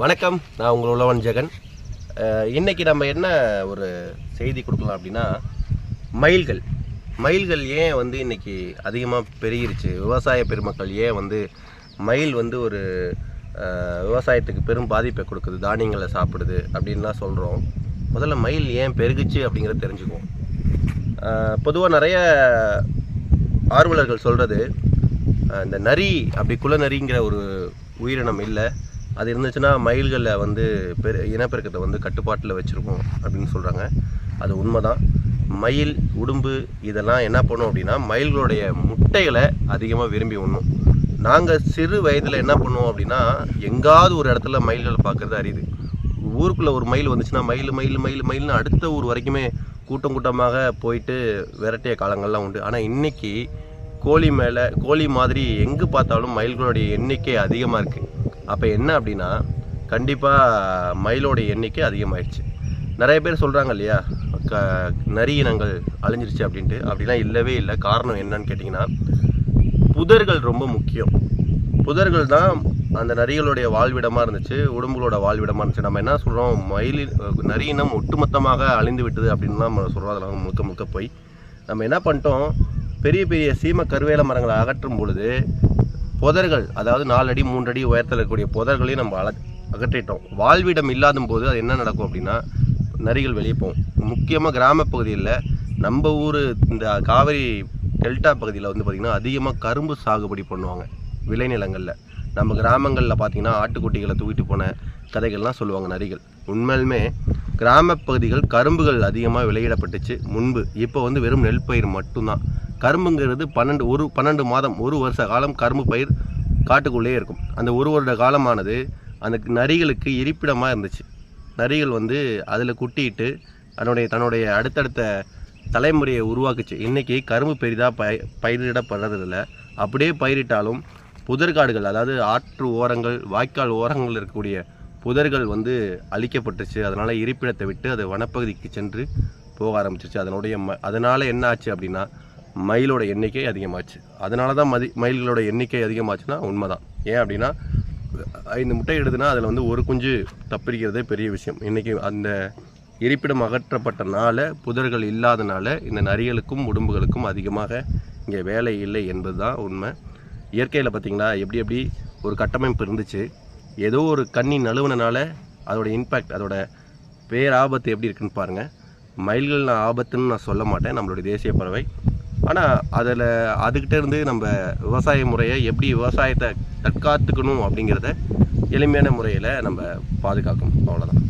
வணக்கம். நான் உங்கள் உழவன் ஜெகன். இன்றைக்கி நம்ம என்ன ஒரு செய்தி கொடுக்கலாம் அப்படின்னா மயில்கள். மயில்கள் ஏன் வந்து இன்றைக்கி அதிகமாக பெருகிருச்சு? விவசாய பெருமக்கள் ஏன் வந்து மயில் வந்து ஒரு விவசாயத்துக்கு பெரும் பாதிப்பை கொடுக்குது தானியங்களை சாப்பிடுது அப்படின்லாம் சொல்கிறோம் முதல்ல மயில் ஏன் பெருகுச்சு அப்படிங்கிறத தெரிஞ்சுக்குவோம். பொதுவாக நிறைய ஆர்வலர்கள் சொல்கிறது இந்த நரி அப்படி குலநரிங்கிற ஒரு உயிரினம் இல்லை. அது இருந்துச்சுன்னா மயில்களில் வந்து பெரு இனப்பெருக்கத்தை வந்து கட்டுப்பாட்டில் வச்சுருக்கோம் அப்படின்னு சொல்கிறாங்க அது உண்மை தான் மயில் உடும்பு இதெல்லாம் என்ன பண்ணும் அப்படின்னா மயில்களுடைய முட்டைகளை அதிகமாக விரும்பி உண்ணும். நாங்கள் சிறு வயதில் என்ன பண்ணுவோம் அப்படின்னா எங்காவது ஒரு இடத்துல மயில்களை பார்க்குறது அரியுது ஊருக்குள்ளே ஒரு மயில் வந்துச்சுன்னா மயில் மயில் மயில் மயில்னு அடுத்த ஊர் வரைக்குமே கூட்டம் கூட்டமாக போயிட்டு விரட்டிய காலங்கள்லாம் உண்டு. ஆனால் இன்னைக்கு கோழி மேலே கோழி மாதிரி எங்கே பார்த்தாலும் மயில்களுடைய எண்ணிக்கை அதிகமாக இருக்குது அப்போ என்ன அப்படின்னா கண்டிப்பாக மயிலோட எண்ணிக்கை அதிகமாகிடுச்சு நிறைய பேர் சொல்கிறாங்க இல்லையா க நரி இனங்கள் அழிஞ்சிருச்சு அப்படின்ட்டு. அப்படிலாம் இல்லவே இல்லை. காரணம் என்னன்னு கேட்டிங்கன்னா புதர்கள் ரொம்ப முக்கியம். புதர்கள் தான் அந்த நரிகளுடைய வாழ்விடமாக இருந்துச்சு உடம்புகளோட வாழ்விடமாக இருந்துச்சு. நம்ம என்ன சொல்கிறோம் மயிலில் நரி இனம் ஒட்டுமொத்தமாக அழிந்து விட்டது அப்படின்னு நம்ம சொல்கிறோம் அதெல்லாம் முழுக்க முழுக்க போய். நம்ம என்ன பண்ணிட்டோம் பெரிய பெரிய சீம கருவேல மரங்களை அகற்றும் பொழுது புதர்கள் அதாவது நாலடி மூன்றடி உயரத்தில் இருக்கக்கூடிய புதர்களையும் நம்ம அல அகற்றிட்டோம். வாழ்விடம் இல்லாத போது அது என்ன நடக்கும் அப்படின்னா நரிகள் வெளியே போகும். முக்கியமாக கிராம பகுதியில் நம்ம ஊர் இந்த காவிரி டெல்டா பகுதியில் வந்து பார்த்திங்கன்னா அதிகமாக கரும்பு சாகுபடி பண்ணுவாங்க விளைநிலங்களில். நம்ம கிராமங்களில் பார்த்தீங்கன்னா ஆட்டுக்குட்டிகளை தூக்கிட்டு போன கதைகள்லாம் சொல்லுவாங்க நரிகள். உண்மையிலுமே கிராம பகுதிகள் கரும்புகள் அதிகமாக விளையிடப்பட்டுச்சு முன்பு. இப்போ வந்து வெறும் நெல் பயிர் மட்டும்தான். கரும்புங்கிறது பன்னெண்டு ஒரு பன்னெண்டு மாதம் ஒரு வருஷ காலம் கரும்பு பயிர் காட்டுக்குள்ளேயே இருக்கும். அந்த ஒரு வருட காலமானது அந்த நரிகளுக்கு இருப்பிடமாக இருந்துச்சு. நரிகள் வந்து அதில் குட்டிட்டு அதனுடைய தன்னுடைய அடுத்தடுத்த தலைமுறையை உருவாக்குச்சு. இன்றைக்கி கரும்பு பெரிதாக பய பயிரிடப்படுறதில்ல. அப்படியே பயிரிட்டாலும் புதர்காடுகள் அதாவது ஆற்று ஓரங்கள் வாய்க்கால் ஓரங்கள் இருக்கக்கூடிய புதர்கள் வந்து அழிக்கப்பட்டுச்சு. அதனால் இருப்பிடத்தை விட்டு அது வனப்பகுதிக்கு சென்று போக ஆரம்பிச்சிச்சு அதனுடைய ம அதனால் என்ன ஆச்சு அப்படின்னா மயிலோட எண்ணிக்கை அதிகமாச்சு. அதனால தான் மதி மயில்களோட எண்ணிக்கை அதிகமாச்சுன்னா உண்மைதான். ஏன் அப்படின்னா ஐந்து முட்டை எடுதுன்னா அதில் வந்து ஒரு குஞ்சு தப்பிரிக்கிறதே பெரிய விஷயம். இன்றைக்கி அந்த இருப்பிடம் அகற்றப்பட்டனால புதர்கள் இல்லாதனால இந்த நரிகளுக்கும் உடும்புகளுக்கும் அதிகமாக இங்கே வேலை இல்லை என்பது தான் உண்மை. இயற்கையில் பார்த்திங்களா எப்படி எப்படி ஒரு கட்டமைப்பு இருந்துச்சு. ஏதோ ஒரு கண்ணி நழுவுனனால அதோட இம்பேக்ட் அதோட பேராபத்து எப்படி இருக்குன்னு பாருங்கள் மயில்கள் நான் ஆபத்துன்னு நான் சொல்ல மாட்டேன். நம்மளுடைய தேசிய பறவை ஆனால் அதில் அதுக்கிட்ட இருந்து நம்ம விவசாய முறையை எப்படி விவசாயத்தை தற்காத்துக்கணும் அப்படிங்கிறத எளிமையான முறையில் நம்ம பாதுகாக்கணும். அவ்வளோதான்